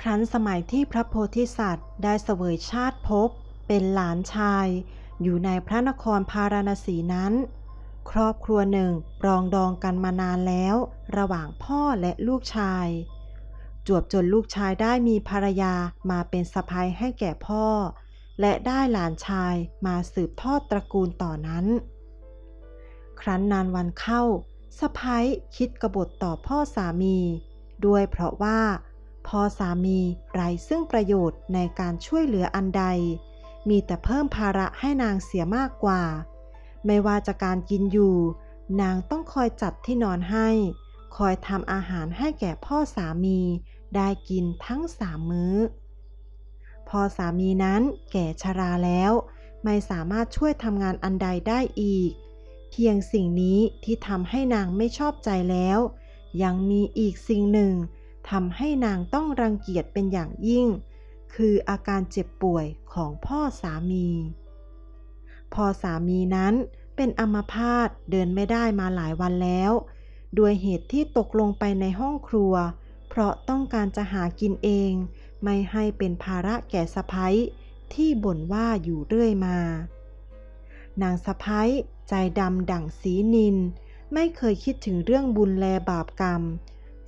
ครั้นสมัยที่พระโพธิสัตว์ได้เสวยชาติภพเป็นหลานชาย อยู่ในพระนครพาราณสีนั้น ครอบครัวหนึ่งปรองดองกันมานานแล้ว ระหว่างพ่อและลูกชาย จวบจนลูกชายได้มีภรรยามาเป็นสะพ้ยให้แก่พ่อ และได้หลานชายมาสืบทอดตระกูลต่อนั้น ครั้นนานวันเข้าสะพ้ยคิดกบฏต่อพ่อสามี ด้วยเพราะว่า พ่อสามีไร้ซึ่งประโยชน์ในการช่วยเหลืออันใด มีแต่เพิ่มภาระให้นางเสียมากกว่า ไม่ว่าจะการกินอยู่ นางต้องคอยจัดที่นอนให้ คอยทำอาหารให้แก่พ่อสามี ได้กินทั้งสามมื้อ พ่อสามีนั้นแก่ชราแล้ว ไม่สามารถช่วยทำงานอันใดได้อีก เพียงสิ่งนี้ที่ทำให้นางไม่ชอบใจแล้ว ยังมีอีกสิ่งหนึ่ง ทำให้นางต้องรังเกียจเป็นอย่างยิ่ง คืออาการเจ็บป่วยของพ่อสามี พ่อสามีนั้นเป็นอัมพาตเดินไม่ได้มาหลายวันแล้ว ด้วยเหตุที่ตกลงไปในห้องครัว เพราะต้องการจะหากินเอง ไม่ให้เป็นภาระแก่สะพ้ยที่บ่นว่าอยู่เรื่อยมา นางสะพ้ยใจดำดั่งสีนิน ไม่เคยคิดถึงเรื่องบุญแลบาปกรรม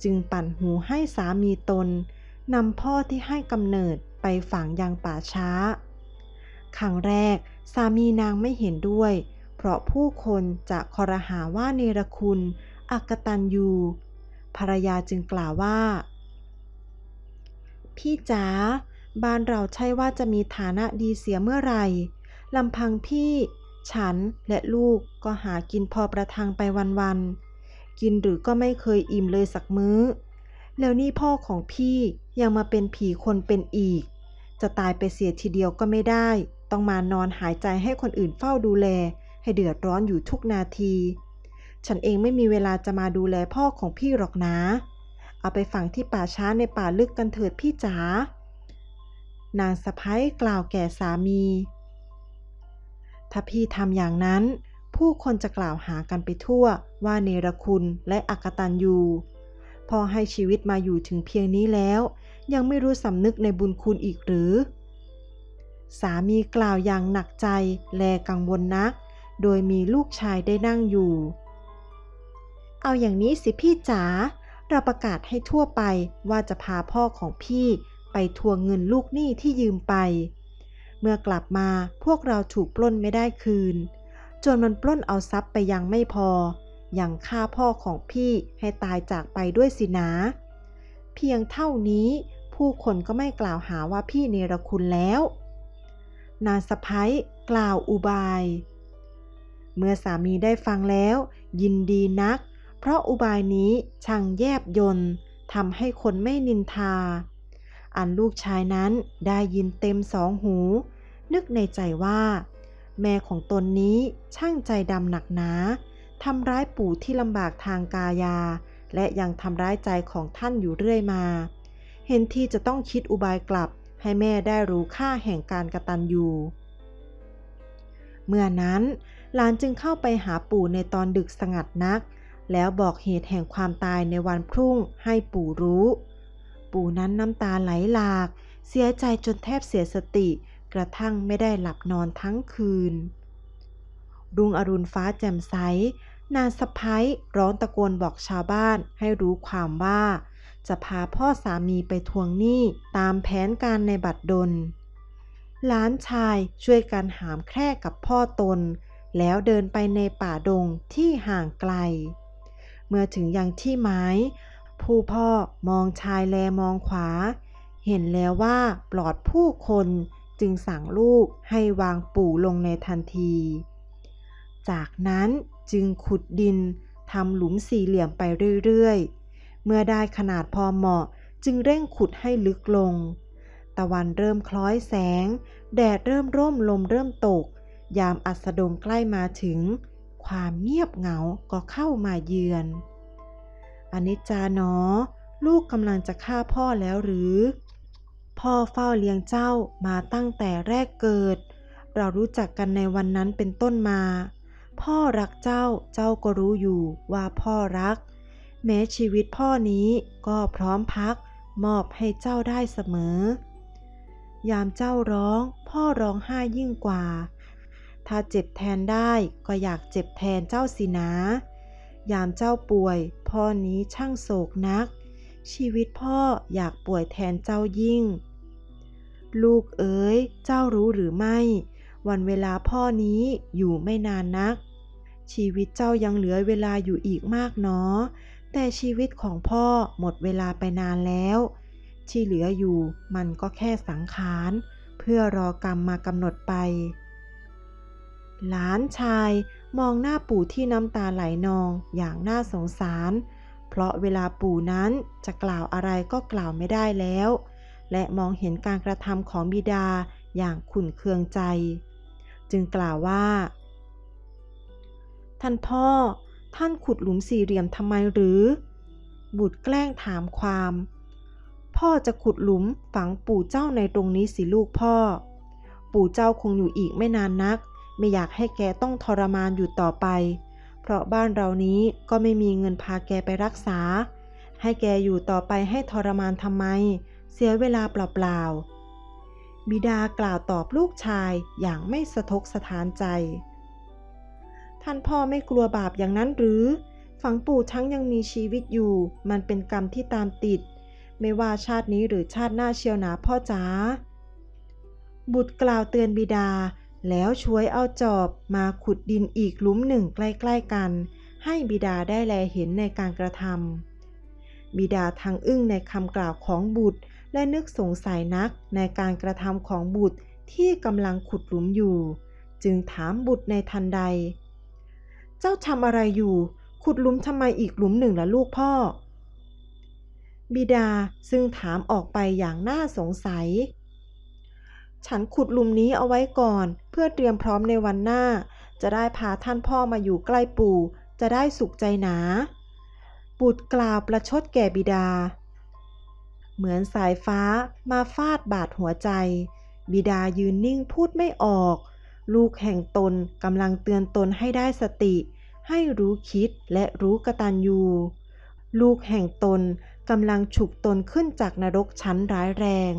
จึงปั่นหูให้สามีตนนำพ่อที่ให้กำเนิดไปฝังยังป่าช้า ครั้งแรกสามีนางไม่เห็นด้วย เพราะผู้คนจะคอรหาว่าเนรคุณอักตันยูภรรยาจึงกล่าวว่า พี่จ๋าบ้านเราใช่ว่าจะมีฐานะดีเสียเมื่อไหร่ลำพังพี่ ฉันและลูกก็หากินพอประทังไปวันๆ กินหรือก็ไม่เคยอิ่มเลยสักมื้อ แล้วนี่พ่อของพี่ยังมาเป็นผีคนเป็นอีก จะตายไปเสียทีเดียวก็ไม่ได้ ต้องมานอนหายใจให้คนอื่นเฝ้าดูแล ให้เดือดร้อนอยู่ทุกนาที ฉันเองไม่มีเวลาจะมาดูแลพ่อของพี่หรอกนะ เอาไปฝังที่ป่าช้าในป่าลึกกันเถิดพี่จ๋านางสะพ้ยกล่าวแก่สามี ถ้าพี่ทำอย่างนั้น ผู้คนจะกล่าวหากันไปทั่วว่าเนรคุณและอักตันยูพอให้ชีวิตมาอยู่ถึงเพียงนี้แล้ว ยังไม่รู้สำนึกในบุญคุณอีกหรือ สามีกล่าวอย่างหนักใจแลกังวลนัก โดยมีลูกชายได้นั่งอยู่ เอาอย่างนี้สิพี่จ๋าเราประกาศให้ทั่วไปว่าจะพาพ่อของพี่ไปทวงเงินลูกหนี้ที่ยืมไป เมื่อกลับมาพวกเราถูกปล้นไม่ได้คืน จนมันปล้นเอาทรัพย์ไปยังไม่พอ ยังฆ่าพ่อของพี่ให้ตายจากไปด้วยสินะ เพียงเท่านี้ผู้คนก็ไม่กล่าวหาว่าพี่เนรคุณแล้ว นางสะพ้ยกล่าวอุบาย เมื่อสามีได้ฟังแล้ว ยินดีนัก เพราะอุบายนี้ช่างแยบยนต์ทำให้คนไม่นินทา อันลูกชายนั้นได้ยินเต็มสองหู นึกในใจว่า แม่ของตนนี้ช่างใจดำหนักหนาทำร้ายปู่ที่ลำบากทางกายา และยังทำร้ายใจของท่านอยู่เรื่อยมา เห็นที่จะต้องคิดอุบายกลับให้แม่ได้รู้ค่าแห่งการกระตันอยู่เมื่อนั้นหลานจึงเข้าไปหาปู่ในตอนดึกสงัดนัก แล้วบอกเหตุแห่งความตายในวันพรุ่งให้ปู่รู้ ปู่นั้นน้ำตาไหลหลาก เสียใจจนแทบเสียสติ กระทั่งไม่ได้หลับนอนทั้งคืน รุ่งอรุณฟ้าแจ่มใส นางสะพ้ยร้องตะโกนบอกชาวบ้านให้รู้ความว่า จะพาพ่อสามีไปทวงหนี้ตามแผนการในบัตรดล หลานชายช่วยกันหามแคร่กับพ่อตน แล้วเดินไปในป่าดงที่ห่างไกล เมื่อถึงยังที่หมายผู้พ่อมองชายแลมองขวา เห็นแล้วว่าปลอดผู้คน จึงสั่งลูกให้วางปู่ลงในทันที จากนั้นจึงขุดดินทำหลุมสี่เหลี่ยมไปเรื่อยๆ เมื่อได้ขนาดพอเหมาะจึงเร่งขุดให้ลึกลง ตะวันเริ่มคล้อยแสง แดดเริ่มร่มลมเริ่มตก ยามอัสดงใกล้มาถึง ความเงียบเหงาก็เข้ามาเยือนอนิจจาหนอ ลูกกำลังจะฆ่าพ่อแล้วหรือ พ่อเฝ้าเลี้ยงเจ้ามาตั้งแต่แรกเกิด เรารู้จักกันในวันนั้นเป็นต้นมา พ่อรักเจ้าเจ้าก็รู้อยู่ว่าพ่อรัก แม้ชีวิตพ่อนี้ก็พร้อมพักมอบให้เจ้าได้เสมอ ยามเจ้าร้อง พ่อร้องไห้ยิ่งกว่า ถ้าเจ็บแทนได้ก็อยากเจ็บแทนเจ้าสินะ ยามเจ้าป่วย พ่อนี้ช่างโศกนัก ชีวิตพ่ออยากป่วยแทนเจ้ายิ่ง ลูกเอ๋ย เจ้ารู้หรือไม่ วันเวลาพ่อนี้อยู่ไม่นานนัก ชีวิตเจ้ายังเหลือเวลาอยู่อีกมากเนาะแต่ชีวิตของพ่อหมดเวลาไปนานแล้ว ที่เหลืออยู่มันก็แค่สังขาร เพื่อรอกรรมมากำหนดไป หลานชายมองหน้าปู่ที่น้ำตาไหลนองอย่างน่าสงสาร เพราะเวลาปู่นั้นจะกล่าวอะไรก็กล่าวไม่ได้แล้ว และมองเห็นการกระทำของบิดาอย่างขุ่นเคืองใจ จึงกล่าวว่า ท่านพ่อ ท่านขุดหลุมสี่เหลี่ยมทำไมหรือ บุตรแกล้งถามความ พ่อจะขุดหลุมฝังปู่เจ้าในตรงนี้สิลูกพ่อ ปู่เจ้าคงอยู่อีกไม่นานนัก ไม่อยากให้แกต้องทรมานอยู่ต่อไป เพราะบ้านเรานี้ก็ไม่มีเงินพาแกไปรักษา ให้แกอยู่ต่อไปให้ทรมานทำไม เสียเวลาเปล่าๆ บิดากล่าวตอบลูกชายอย่างไม่สะทกสถานใจ ท่านพ่อไม่กลัวบาปอย่างนั้นหรือ ฝังปู่ทั้งยังมีชีวิตอยู่ มันเป็นกรรมที่ตามติด ไม่ว่าชาตินี้หรือชาติหน้าเชียวหนาพ่อจ๋า บุตรกล่าวเตือนบิดาแล้วช่วยเอาจอบมาขุดดินอีกหลุมหนึ่งใกล้ๆกัน ให้บิดาได้แลเห็นในการกระทำบิดาทั้งอึ้งในคำกล่าวของบุตร และนึกสงสัยนักในการกระทำของบุตรที่กำลังขุดหลุมอยู่ จึงถามบุตรในทันใด เจ้าทำอะไรอยู่ ขุดหลุมทำไมอีกหลุมหนึ่งล่ะลูกพ่อ บิดาซึ่งถามออกไปอย่างน่าสงสัย ฉันขุดหลุมนี้เอาไว้ก่อน เพื่อเตรียมพร้อมในวันหน้า จะได้พาท่านพ่อมาอยู่ใกล้ปู่ จะได้สุขใจหนา บุตรกล่าวประชดแก่บิดา เหมือนสายฟ้ามาฟาดบาดหัวใจ บิดายืนนิ่งพูดไม่ออก ลูกแห่งตนกำลังเตือนตนให้ได้สติ ให้รู้คิดและรู้กตัญญูลูกแห่งตนกำลังฉุกตนขึ้นจากนรกชั้นร้ายแรง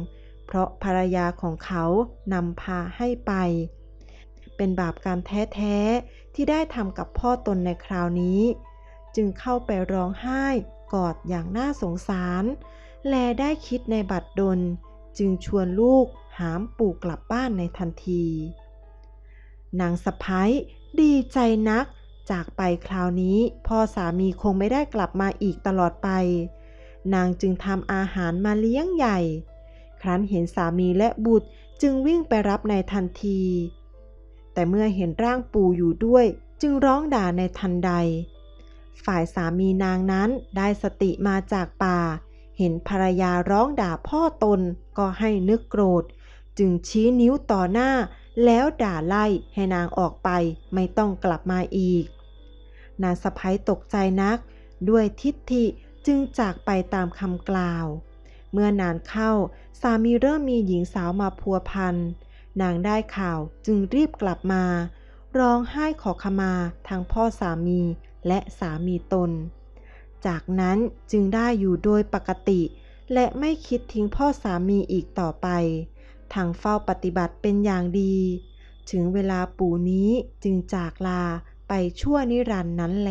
เพราะภรรยาของเขานำพาให้ไป เป็นบาปกรรมแท้ๆ ที่ได้ทำกับพ่อตนในคราวนี้ จึงเข้าไปร้องไห้กอดอย่างน่าสงสาร แลได้คิดในบัดดลจึงชวนลูกหามปู่กลับบ้านในทันที นางสะพ้ายดีใจนัก จากไปคราวนี้พ่อสามีคงไม่ได้กลับมาอีกตลอดไป นางจึงทำอาหารมาเลี้ยงใหญ่ ครั้นเห็นสามีและบุตรจึงวิ่งไปรับในทันที แต่เมื่อเห็นร่างปู่อยู่ด้วยจึงร้องด่าในทันใด ฝ่ายสามีนางนั้นได้สติมาจากป่า เห็นภรรยาร้องด่าพ่อตนก็ให้นึกโกรธ จึงชี้นิ้วต่อหน้า แล้วด่าไล่ให้นางออกไปไม่ต้องกลับมาอีก นางสะพ้ยตกใจนัก ด้วยทิฏฐิจึงจากไปตามคำกล่าว เมื่อนานเข้าสามีเริ่มมีหญิงสาวมาพัวพัน นางได้ข่าวจึงรีบกลับมา ร้องไห้ขอขมาทั้งพ่อสามีและสามีตน จากนั้นจึงได้อยู่โดยปกติ และไม่คิดทิ้งพ่อสามีอีกต่อไปทางเฝ้าปฏิบัติเป็นอย่างดี ถึงเวลาปู่นี้จึงจากลาไปชั่วนิรันดร์นั้นแล